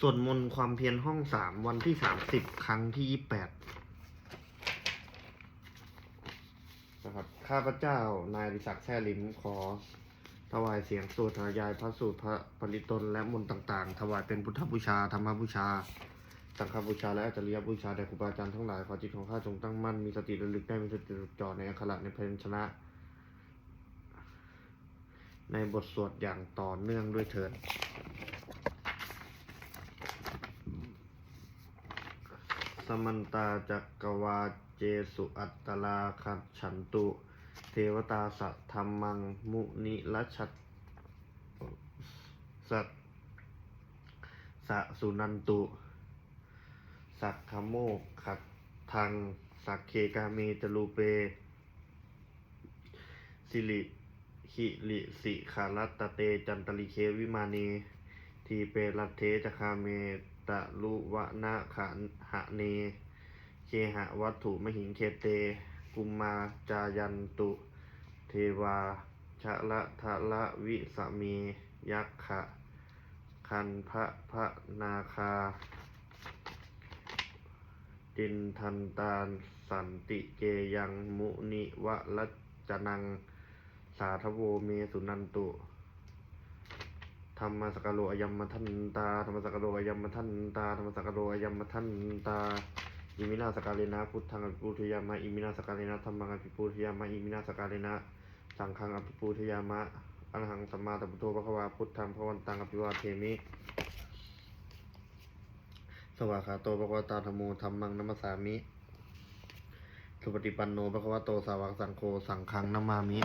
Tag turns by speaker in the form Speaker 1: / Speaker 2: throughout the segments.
Speaker 1: สวดมนต์ความเพียรห้องสามวันที่สามสิบครั้งที่ยี่แปดนะครับ ข้าพเจ้านายดิศักดิ์แช่ลิ้มขอ ถวายเสียงสวดถายายพระสูตรพระปริตนและมนต์ต่างๆ ถวายเป็นพุทธบูชาธรรมบูชา สังฆบูชาและอาจารยบูชาแด่ครูบาอาจารย์ทั้งหลายขอจิตของข้าจงตั้งมั่นมีสติระลึกได้มีสติจดจ่อในอักขระในเพลงชนะ ในบทสวดอย่างต่อเนื่องด้วยเถิด สมันตาจักกวาเจสุอัตตลาคัจฉันตุ เทวตาสัทธรรมังมุนิรัชตสัตสะสุนันตุ สักขโมกขัดทัง สักเคกาเมตลูเป สิริหิริสิขารัตตเตจันตลิเควิมานีทีเปรัตเทจคาเม ตะลุวะนะขันหะเน เคหะวัตถุมหิงเคเต กุมมาจายันตุ เทวาชะละทะละวิสมียักขะ คันพระพระนาคาตินทันตาสันติเกยังมุนิวะรัจนัง สาธโวเมสุนันตุ ธรรมสกโลอยัมมทันตาธรรมสกโลอยัมมทันตาธรรมสกโลอยัมมทันตาอิมินาสกาเลนะพุทธังอภิปูทยามะอิมินาสกาเลนะธรรมังอภิปูทยามะอิมินาสกาเลนะสังฆังอภิปูทยามะอรหังสัมมาสัมพุทโธพระควาพุทธังพระวันตังอภิวาเทมิสวากขาโตพระควตาธรรมโมธรรมังนัมสสามิ สุปฏิปันโนพระควโตสาวกสังโฆสังฆังนามามิ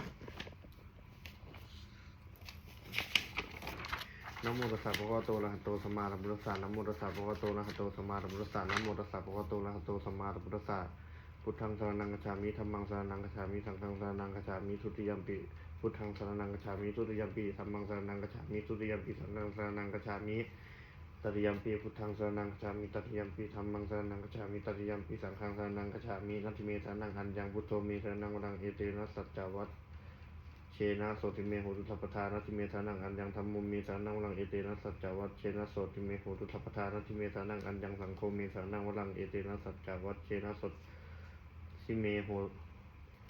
Speaker 1: นะโมตัสสะภะคะวะโตอะระหะโตสัมมาสัมพุทธัสสะนะโมตัสสะภะคะวะโตอะระหะโตสัมมาสัมพุทธัสสะนะโมตัสสะภะคะวะโตอะระหะโตสัมมาสัมพุทธัสสะพุทธังสรณังกัจฉามิธัมมังสรณังกัจฉามิสังฆังสรณังกัจฉามิทุติยัมปิพุทธังสรณังกัจฉามิทุติยัมปิธัมมังสรณังกัจฉามิทุติยัมปิสังฆังสรณังกัจฉามิตติยัมปิพุทธังสรณังกัจฉามิตติยัมปิธัมมังสรณังกัจฉามิตติยัมปิสังฆังสรณังกัจฉามินัตถิเมสรณังอัญญังพุทโธเมสรณังวรังเอเตนะสัจจวัต นะโสติเมโหตุทัพพทานาทิเมทานังอันยังธรรมุมมีสานังวรังเอเตนะสัจจวัตเชนะโสติเมโหตุทัพพทานาทิเมทานังอันยังสังโฆมีสานังวรังเอเตนะสัจจวัตเชนะโสติเมโห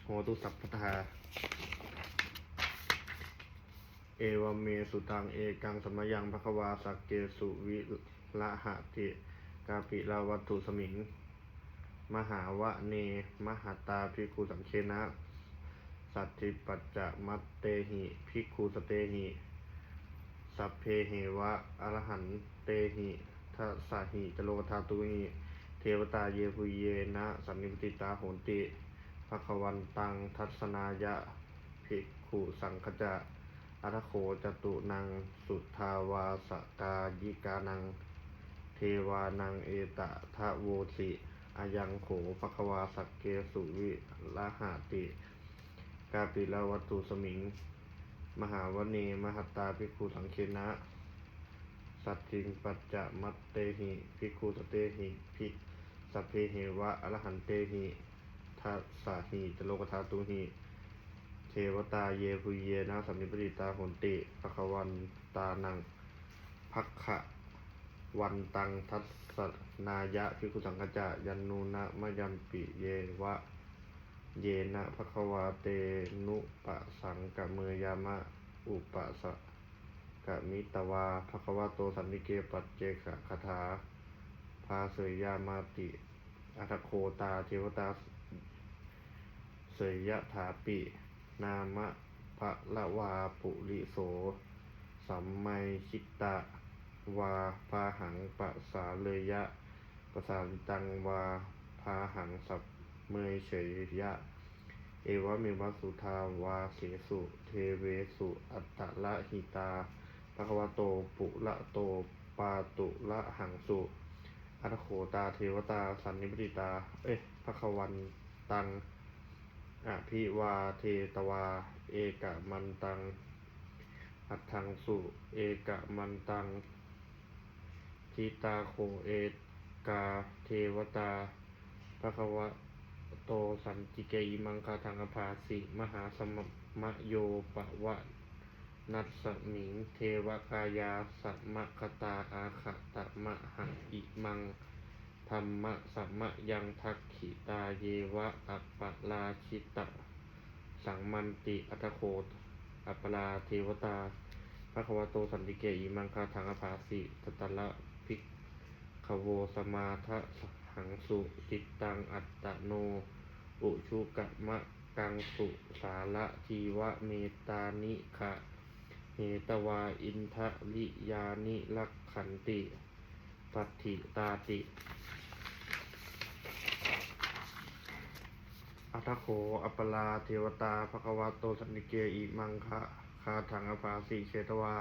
Speaker 1: โหตุสัพพทาเอวเมสุตังเอกังสมยังภควาสักเกสุวิละหะติกาปิลาวัตถุสมิง มหาวะเน มหาตาภิกขุสังเคนะ สัตถิปัจจะมัตเตหิภิกขุสเตหิสัพเพเหวะอรหันเตหิทัสสหิจโลทาตุหิเทวตาเยหุเยนะสันนิปติตาโหนติภควันตังทัศนายะภิกขุสังคจะอัทโขจตุนังสุทาวาสกายิกานัง เทวานังเอตะทะโวสิอายังโขภควาสักเกสุวิละหาติ กาปิลาวัตถุสมิง มหาวเนมหัตตาภิกขุสังเคนะ สัตถิงปัจจะมัตเตหิภิกขุสเตหิภิสัพเพเหวะอรหันเตหิทัสสะหิจโลกธาตุหิเทวตาเยหุเยนะสัมนิปติตาหนติภควันตานังพักขะวันตังทัสสนายะภิกขุสังกจะยันนูนะมยัมปิเยวะ เยนะภควาเตนุปะสังกะเมยามะ อุปะสะกะมิตวาภควาโตสันนิเกปัจเจกะคาถาพาเสยยามาติอัตโคตาเทวตาเสยยะถาปิ นามะพระละวาปุริโส สัมไมชิตะ วาพาหังปะสาเลยยะปะสาลิตังวาพาหังสับ เมยเฉยยะ เอวะเมวะสุทาวาเสสุเทเวสุอัตตะละหิตาภควโตปุละโตปาตุละหังสุอัตโขตาเทวตาสันนิปติตา เอ้ยภควันตังอภิวาเทตวา เอกะมันตัง อัตถังสุ เอกะมันตัง ทิตาโคเอกาเทวตาภควะ โตสันติเกยมังคาทังอภาสิมหาสมมะโยปะวะนัสมิงเทวกายาสัมมคตาอาคตะมะหะอิมังธรรมะสัมมะยังทักขิตาเยวะอัปปลาชิตะ สังมันติอัตโคตอัปปลาเทวตาพระควโตสันติเกอิมังคาถังอภาสิตตะละภิกขโวสมาทะ หังสุจิตตังอัตตโน อุชุกะมะกังสุสาระทีวะเมตานิขะเหตวาอินทะลิยานิลักขันติปัตถิตาติ อัตโขอัปปลาเทวตาภควาโตสันนิเกอิมังคะคาถังอภาสิเชตวา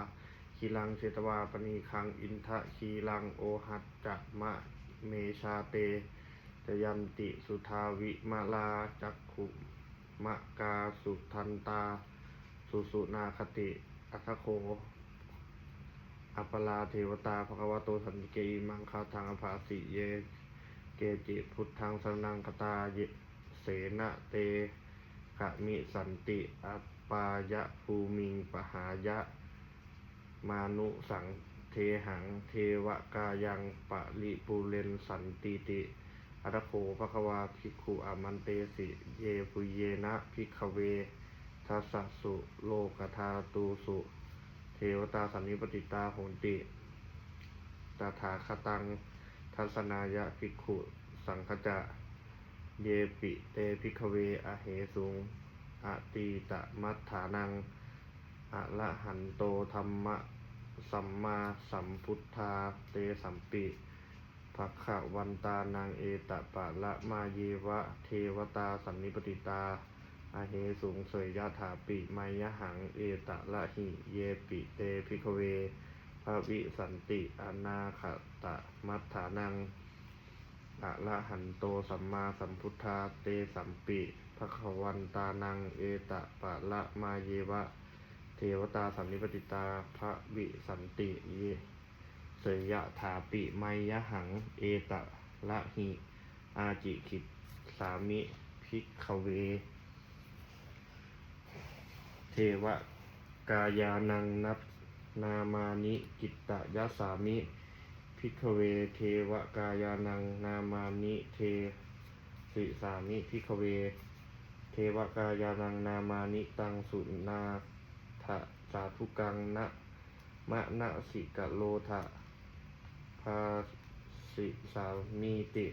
Speaker 1: คีลังเชตวาปณีคังอินทะคีลังโอหัตจะมะ เมชาเตจยันติสุทาวิมาลาจักขุมะกาสุทันตา สุสุนาคติอัตโขอัปลาเทวตาภควาโตสันนิเกอิมังคาถังอภาสิเย เกจิพุทธังสนังคตาเยเสนะเตกะมิสันติอัปปายะภูมิงปหายะ มานุสัง เทหังเทวกายังปะริปูเรนสันติติอัตโขภควาภิกขุอามันเตสิเยปุเยนะภิกขเวทัสสุโลกธาตูสุ เทวตาสันนิปติตาโหนติตถาคตัง ทัศนายะภิกขุสังคจะ เยปิเตพิกเวอเหสุงอะตีตมัฏฐานังอะละหันโตธรรมะ สัมมาสัมพุทธาเตสัมปิภักขวันตานางเอตะปะละมาเยวะ เทวตาสันนิปติตาอะเหสุงเสยยะถาปิไมยหังเอตะละหิเยปิเตพิกเวภะวิสันติอนาคตะมัฏฐานังอะระหันโตสัมมาสัมพุทธาเตสัมปิภควันตานังเอตะปะละมาเยวะ เทวตาสันนิปติตาพระวิสันติเยสยยะถาปิไมยหัง เอตะละหิ อาจิคิตสามิภิกขเว เทวกายานังนับนามานิกิตตยสามิพิกขเวเทวกายานังนามานิเทสิสามิพิกขเว เทวกายานังนามานิตังสุนา ทะสาธุกังนะมะนะสิกะโลทะภาสิสามีติ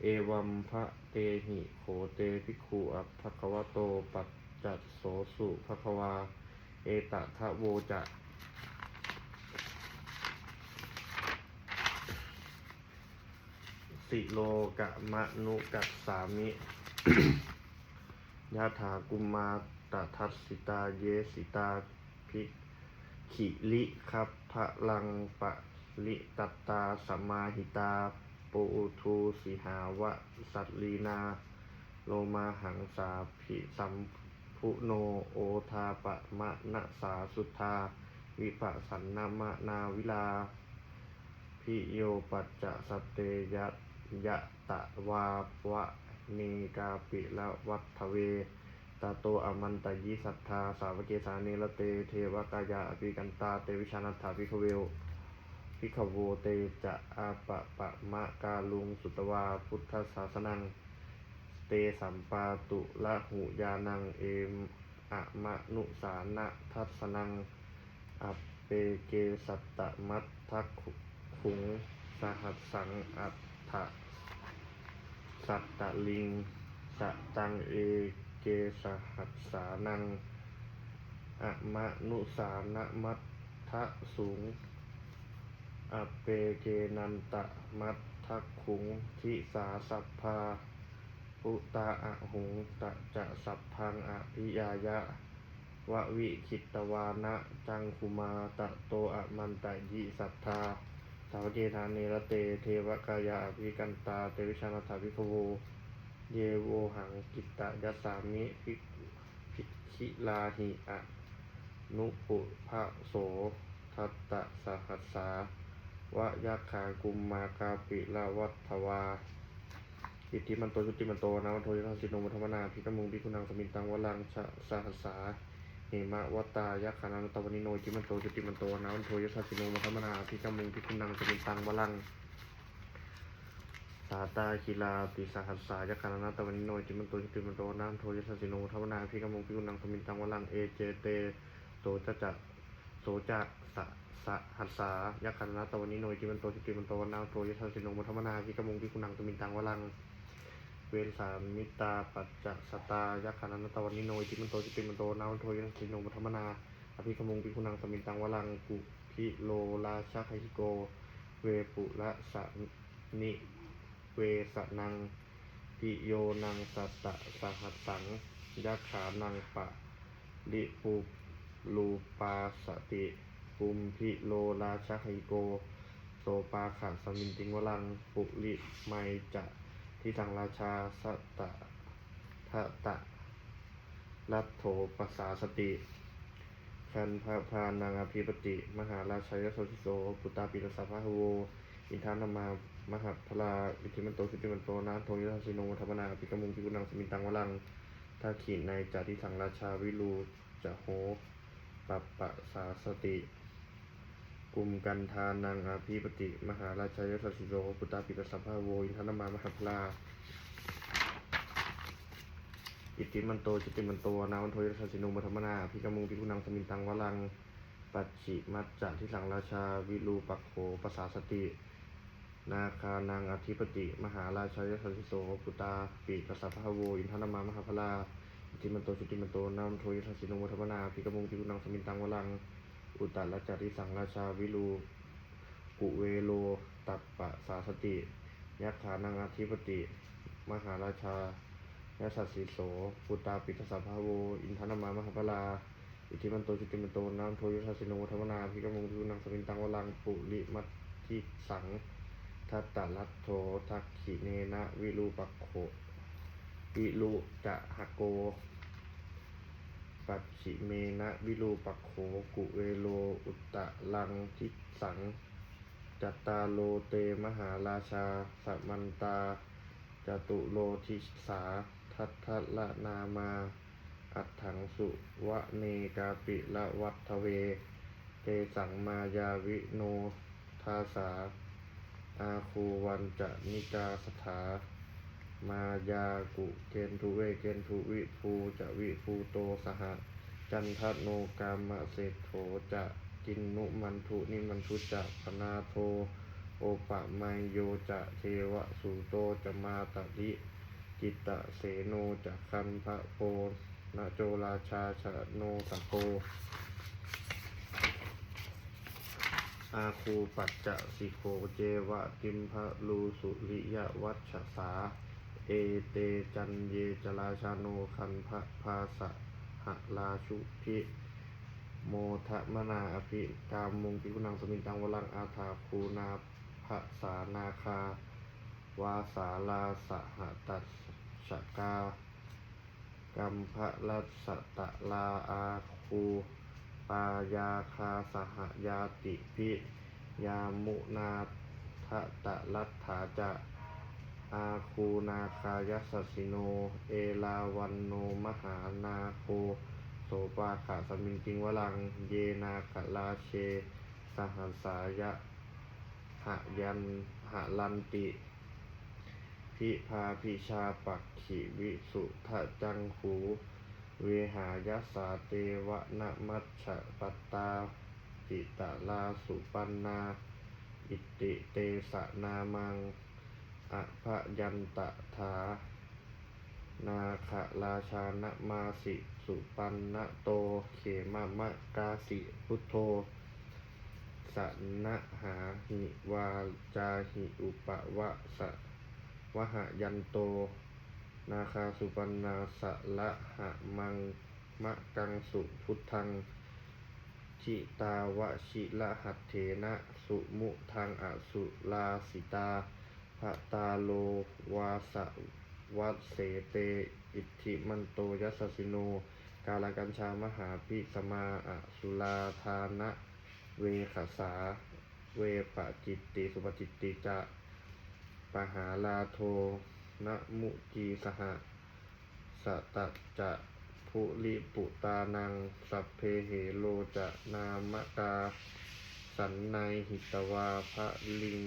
Speaker 1: เอวัมพระเตหิโขเตภิกขุอัพพะควโตปัจจัตโสสุภควา เอตะทะโวจะสิโลกะมะนุกัสสามิยะถากุมมา ตทัสสิตาเยสิตาภิกขิลิคัพพะลังปะลิตตาสัมมาหิตาปูทูสิหาวะสัตลีนา โลมาหังสาภิสัมพุโนโอทาปะมะนะสาสุทธาวิปัสสันนามะนาวิลา พิโยปัจจะสตเตยะยะตะวาวะเนกาปิละวัฏเว ตาโตอมันตยิสัทธา สาวกเกสานละเต เทวกายาอภิกันตา เตวิชานัตถาภิกขเวลภิกขโวเตจะอาปะปะมะกาลุงสุตวา พุทธศาสนัง เตสัมปาตุละหุยานังเอมอะมะนุสานะทัสสนังอัปเปเกสัตตมัตทักขุงสหัสสังอัตถะสัตตลิงสะตังเอ เกสหัสสานังอะมะนุสานะมัตทะสูงอเปเกนันตะมัตทักขุงทิสาสัพพาปุตาอะหุงตะจะสัพพังอภิยายะวะวิคิตวานะจังคุมาตะโตอะมันตะยิสัทธาสาวเกธานเนรเตเทวกายาอภิกันตาเตวิชานาถาภิกขโว เยโวหังกิตตะยัสามิภิกภิกขิลาหิอะนุปุพะโสทัตตะสหัสสาวะยักขากุมมากาปิละวัฏวาอิทธิมันโตชุติมันโตนะวันโทยทัสสิโนมัทมนาพิกมุงพิกุนังสมินตังวลังชะสหัสสาเอมะวตายะคานันตวนิโนจิมันโตจุติมันโตนาวันโทยสัสสิโนมัทมนาพิกมุงพิคุนังสมินตังวลัง สาตาคิลาติสหัสสายะคานาตะวันนิโนจิมันโตจิติมันโตนามโทยสัสสิโนทวนาพิกมงพิกุนังสมินตังวลังเอเจเตโตจะจะโสจักสะสะหัสสายะคานาตะวันนิโนจิมันโตจิติมันโตนามโทยสัสสิโนมัทมนาพิกมงพิกุนังสมินตังวลังเวสามิตาปัจจสตายะคานาตะวันนิโนจิมันโตจิติมันโตนามโทยสัสสิโนมัทมนาอภิกมงพิกุนังสมินตังวลังกุพิโลราชาไคหิโก เวปุระสะนิ เวสนังปิโยนังสัตตะสหัสสังยักขานังปะลิปุลูปาสติปุมพิโลราชาไคโกโสปาขัสมินติงวลังปุริไมจะทิสังราชาสัตตะทะตะรัตโถปสาสติคันพระพานังอภิปติ มหาราชายโสติโสปุตตาปิตสสะพะโว อินทานามา มหาพลาอิทธิมันโตสุติมันโตนาโทยุทธสิโนธรรมนาปิกมุงปิกุนังสมิตังวลังถ้าขีดในจาติสังราชาวิรูจะโหปัปปะสาสติกุมกันทานังอาภิปติมหาราชายศสิโสปุตตาปิตสัพพะโวอินทานามามหาพลาอิทธิมันโตจิติมันโตนาวันโทยุทธสิโนมธรรมนาพิกมุงปิกุนังสมินตังวลัง ปัจฉิมัจจะทิสังราชาวิรูปักโขปสาสติ นาคานังอธิปติ มหาราชายสันติโสปุตตาปิกษัตริย์พะโวอินทนามามหาพลาอิติมันโตจุติมันโตนามโทยิทัสสิโนวัฒมนาปิกมุงปิกุนังสมินตังวลัง อุตตรจาริสังราชาวิรูกุเวโลตัปปะสาสติ ยักขานังอธิปติ มหาราชายสัสสิโสปุตตาปิกษัตริย์พะโวอินทนามามหาพลาอิทิมันโตจิติมันโตน้ำโทยุทธสิโนธรรมนาพิกมงพิวนังสมินตังวลังปุริมัตทิสัง ทัตตะลัตโททักขิเนนะวิรูปโขวิรุจะหะโก ปัจฉิเมนะวิรูปโขกุเวโลอุตตะลังทิสัง จัตตาโลเตมหาราชาสัมันตาจตุโลทิสา ทัทะละนามา อัฏฐังสุวะเนกาปิละวัตทเว เตสังมายาวิโนทาสา อาคูวันจะนิกาสถามายากุเกนทุเวเกนทุวิภูจะวิภูโตสหจันทโนกามะเศรษโถจะกินนุมันทุนิมันทุจะพนาโทโอปะไมโยจะเทวะสุโตจะมาตติกิตตะเสโนจะคันพระโพนะโจราชาชะโนสะโก อาคูปัจจะสิโกเจวะติมพะลูสุริยวัชสา เอเตจันเยจราชาโนคันพะภาสะหะลาชุพิโมทะมนาอภิกามมุงปิกุนังสมินตังวลังอาถาคูนาภะสานาคา วาสาลาสหตัสสกากัมภะรัสตะลาอาคู ปายาคาสหยาติพิยามุนาทะตะลัตถาจะอาคูนาคายสสสิโน เอลาวันโนมหานาโคโสปาขาสมิงจิงวลัง เยนาคลาเช สหัสายะหะยันหะลันติ พิพาพิชาปักขิวิสุทะจังหู เวหายสาเตวะนะมัชฌะปตาจิตะลาสุปันนา อิติเตสะนามังอภยันตถา นาคราชานะมาสิสุปันนะโตเขมะมะกาสิพุทโธสนหาหิวาจาหิอุปวะสะวหยันโต นาคาสุปันนาสะละหะมังมะกังสุพุทธังชิตาวชิละหัตเถนะสุมุทังอสุลาสิตาภะตาโลวาสะวัสเสเต อิทธิมันโตยัสสิโน กาลกัญชามหาพิสมาอสุลาทานะ เวขสา เวปจิตติ สุปจิตติจะปหาลาโท นะมุจีสหสตัจจะโพภุริปุตานัง สัพเพเหโลจะนามกา สันในหิตวาพระลิง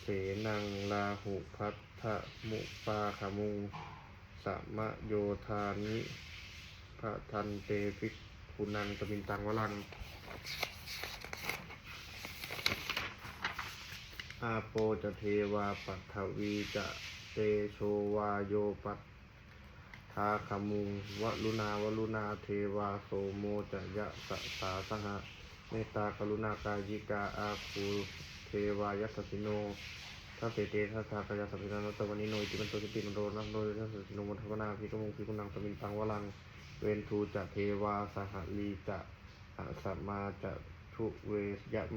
Speaker 1: เสนังลาหุพัทธมุปาขมุงสัมโยธานิพระทันเตภิกขุนังตมินตังวลัง อาโปจะเทวาปัทวีจะเตโชวาโยปัตทาขมุงวลุนาวลุนาเทวาโสโมจะยะสะสาสหะเมตตากรุณากายิกาอาคูเทวายัสสิโนทัสเสเตทัสสากายสัพพินานตวันนิโนอิตมันโตจิติมันโตนัมโนทัสสสิโนมุทวนาภิกมุงภิกุนังตมินตังวลัง เวนทูจะเทวาสหลีจะอสัมมาจะทุ ทุเวย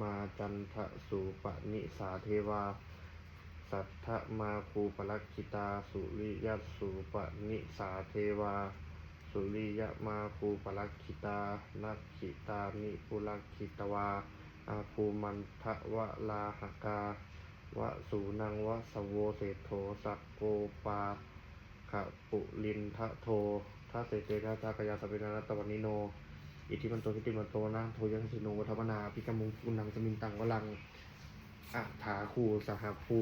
Speaker 1: มาจันทสุปนิสาเทวา สัทธมาคูปลักขิตาสุริยัสสุปนิสาเทวา สุริยมาคูปลักขิตานักขิตานิปุลักขิตวา อาภูมันทะวะลาหกาวะสูนังวะสโวเศโธสักโกปาขะปุลินทะโททัสเสเตทัสสะกยาสัพพินาตตวันนิโน อิทธิมันโตทิติมันโตนะโทยัสสิโนวัฒนาพิกมุงกุนังสมินตังวลังอัฏฐาคูสหภู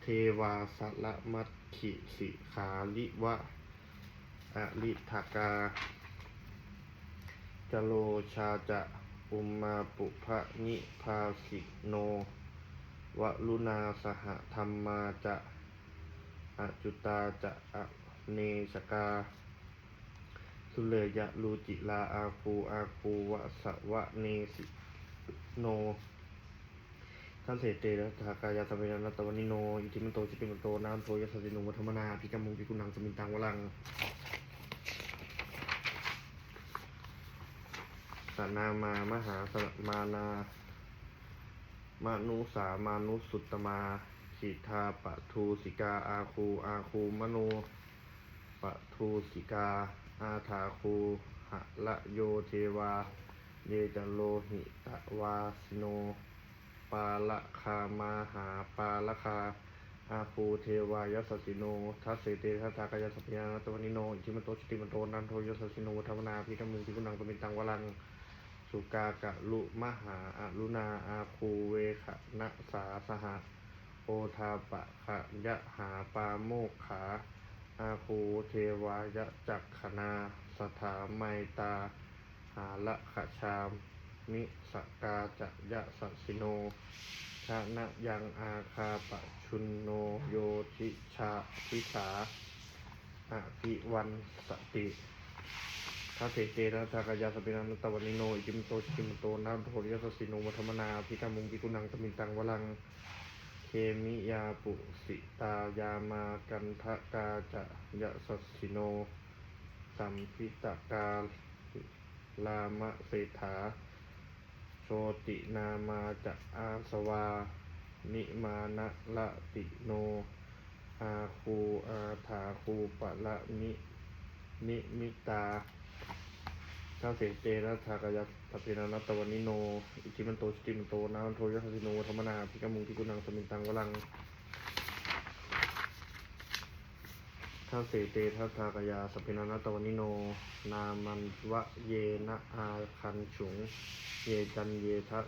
Speaker 1: เทวาสละมัตขิสิขาลิวะอลิทากาจโลชาจะอุมมาปุพะนิพาสิโนวลุนาสหธรรมาจะอจุตาจะอเนชกา สุเลยะลูจิลาอาคูอาคูวะสะวะเนสิโนท่านเสเตระทากายาสัพเพนันตวันิโนอิทิมันโตจิปิมันโตน้ำโทยัสสสิโนวัฒมนาพิกามุงพิกุนังสมินตังวลังสนามามหาสมานามานุสามานุสุตมาขีทาปะทูสิกาอาคูอาคูมโนปะทูสิกา อาถาคูหะละโยเทวา เยจโลหิตะวาสิโน ปาละคามาหาปาละคา อาภูเทวายัสสิโน ทัสเสเตทัสสากายสัพยานตวนิโนอิทิมโตชิติมโตนันโทยัสสิโนธรรมนาพิกมุงพิกุนังตมินตังวลัง สุกากะลุมหาอารุณาอาคูเวขะนะสาสหะโอทาปะขะยะหาปาโมกขา อาคูเทวายะจักขณาสถาไมตา หาละขะชามมิสกาจะยะสัสิโนชานะยังอาคาปะชุนโนโยทิชาทิสาอภิวันสติทาเสเตนะทากายาสปินันตะวันนิโนอิจิมโตชิมโตนาโทริยสสสิโนวัฒมนาพิกามุงพิกุนังตมินตังวลัง เคมิยาปุสิตายามากันทะกาจะยะสัสิโน สัมพิตกาลามะเศรษฐาโชตินามาจะอาสวา นิมานะละติโน อาคูอาถาคูปะละนินิมิตา ท้าเสเตนะทากายะทัพเพนานัตตวันนิโน อิทิมันโตชิติมันโตนามันโทยัสสิโนธรรมนาพิกมุงพิกุนังสมินตังวลังท้าเสเตทัทากายาสพเพนานัตตวันนิโน นามันวะเยนะอาคันฉุง เยจันเยทะ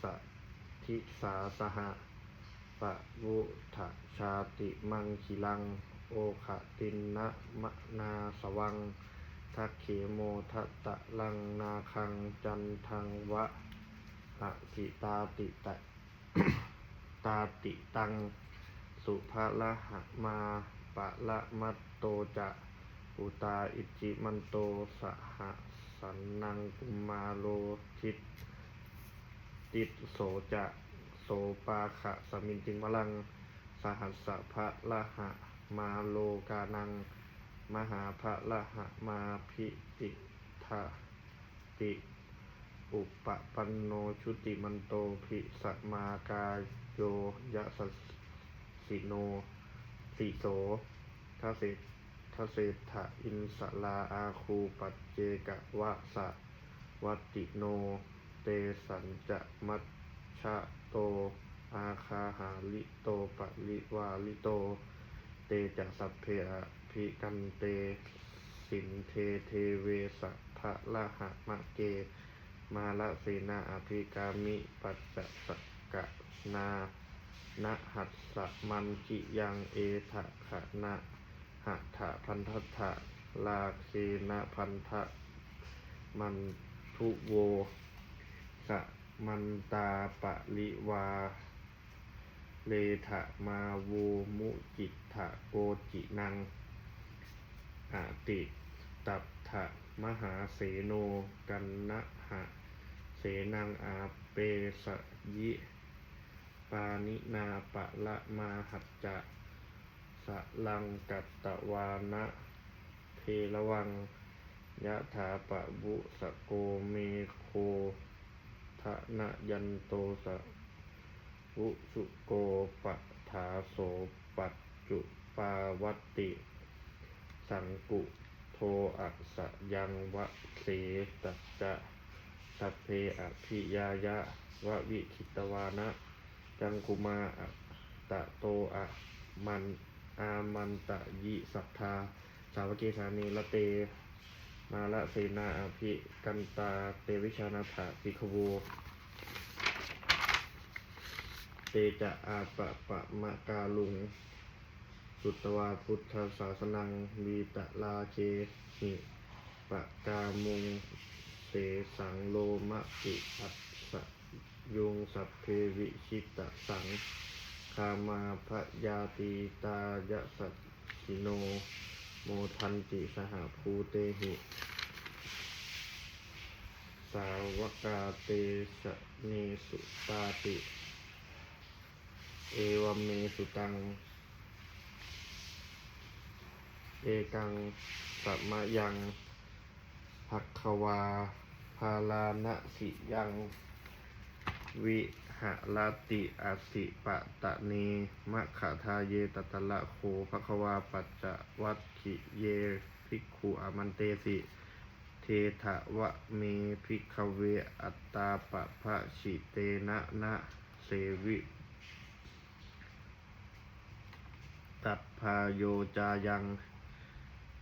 Speaker 1: สะทิสาสหะปะวุถะชาติมังคิลัง โอขะตินนะมะนาสวัง ทักเขโมทัตะลังนาคังจันทังวะอะสิตาติตะตาติตัง สุภาละหะมาปะละมัตโตจะอุตาอิจิมันโตสหสันนังกุมาโลทิตติดโสจะโสปาขะสมินติงมลัง สหัสสะพะละหะมาโลกานัง มหาพระละหะมาพิติทะติ อุปปันโนชุติมันโตภิสมากายโยยะสสสิโนสิโสทเศทเศรษฐะอินสลาอาคูปัจเจกะวะสะวัติโน เตสัญจะมัชชะโต อาคาหาลิโตปะลิวาลิโต เตจะสัพเพอะ ภิกันเต สินเทเทเวสัพพะละหะมะเก มาละเสนาอภิกามิปัจจสกะนานะหัสสะมันจิยังเอทะขะนะหัตถะพันทัตถะลาเคนะพันทะมันทุโวสะมันตาปะลิวา เลทะมาโวมุจิตถะโกจินัง อาติตับทะมหาเสโนกันนะหะเสนังอาเปสยิ ปานินาปะละมาหัจจะสะลังกัตตวานะเพระวังยะถาปะบุสะโกเมโคทะนะยันโตสะวุสุโกปะถาโสปัจจุปาวัติ สังกุโทอัสยังวะเสตัจะสัพเพอภิยายะวะวิคิตวานะ จังคุมาอะตะโตอะมันอามันตะยิสัทธา สาวกเกสานีละเต มาละเสนาอภิกันตาเตวิชานาถาปิคโวเตจะอาปะปะมะกาลุง สุตวาพุทธศาสนังวีตะลาเคหิปะกามุงเตสังโลมะปิอัสสยุงสัพเพวิชิตะสังคามาพยาตีตายะสัตสิโน โมทันติสหภูเตหิ สาวกาเตสะเนสุตาติ เอวเมสุตัง เอกังสัมยังภักควา พาลานะสิยัง วิหะลาติอาสิปะตะเนมะขะทาเยตตะละโคภควาปัจจวัตขิเยภิกขุอามันเตสิ เทถะวะเมภิกขเวอัตตาปะพะชิเตนะนะเสวิตัดพาโยจายัง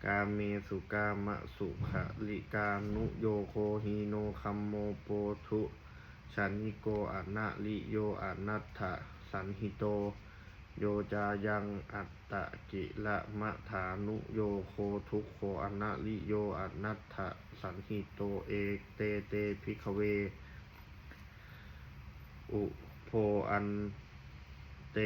Speaker 1: กาเมสุกามะสุขะลิกานุโยโคฮีโนคัมโมโปทุชันนิโกอะนะลิโยอะนัตถะสันหิโต โยจายังอัตตะกิละมะฐานุโยโคทุกโคอะนะลิโยอะนัตถะสันหิโตเอเตเตพิกเว อุโพอัน เต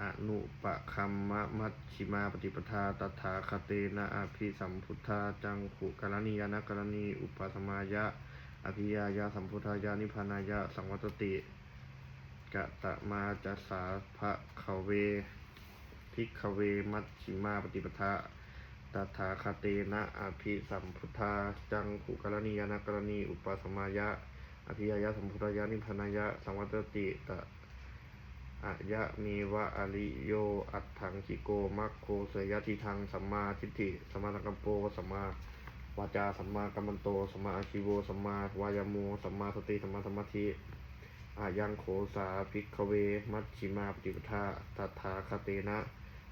Speaker 1: อนุปะคัมมะมัชชิมาปฏิปทาตถาคเตนะอภิสัมพุทธาจังขุกรณียานกรณี อุปสมายะอภิยายาสัมพุทธายานิพานายะสังวัตติกะตะมาจัสสาภะขเวพิกขเวมัชชิมาปฏิปทาตถาคเตนะอภิสัมพุทธาจังขุกรณียานกรณี อุปสมายะอภิยายาสัมพุทธายานิพพานายะสังวัตติตะ อะยะเมวะอริโย อัตถังคิโก มัคโคเสยทิทัง สัมมาทิฏฐิ สัมมาสังกัปโป สัมมาวาจา สัมมากัมมันโต สัมมาอาชิโว สัมมาวายโม สัมมาสติ สัมมาสมาธิอายังโขสาภิกขเว มัชชิมาปฏิปทาตัถาคเตนะ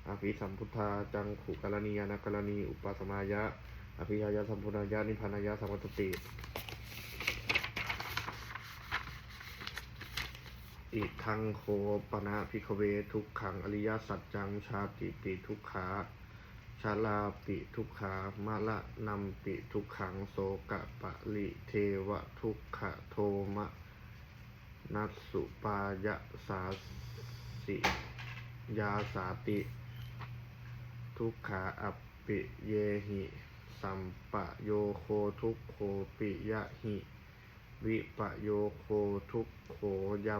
Speaker 1: อภิสัมพุทธา จังขุกรณียานกรณี อุปสมายะ อภิยายาสัมพุทธายานิพพานายะสัมวัต อิทังโคปนะพิกเวทุกขังอริยสัจจังชาติปิทุกขาชาลาปิทุกขามาละนัมปิทุกขังโสกะปะลิเทวทุกขโทมะนัสสุปายะสาสิยาสาติ ทุกขาอัปปิเยหิสัมปะโยโคทุกโคปิยะหิ วิปะโยโคทุกโขยัม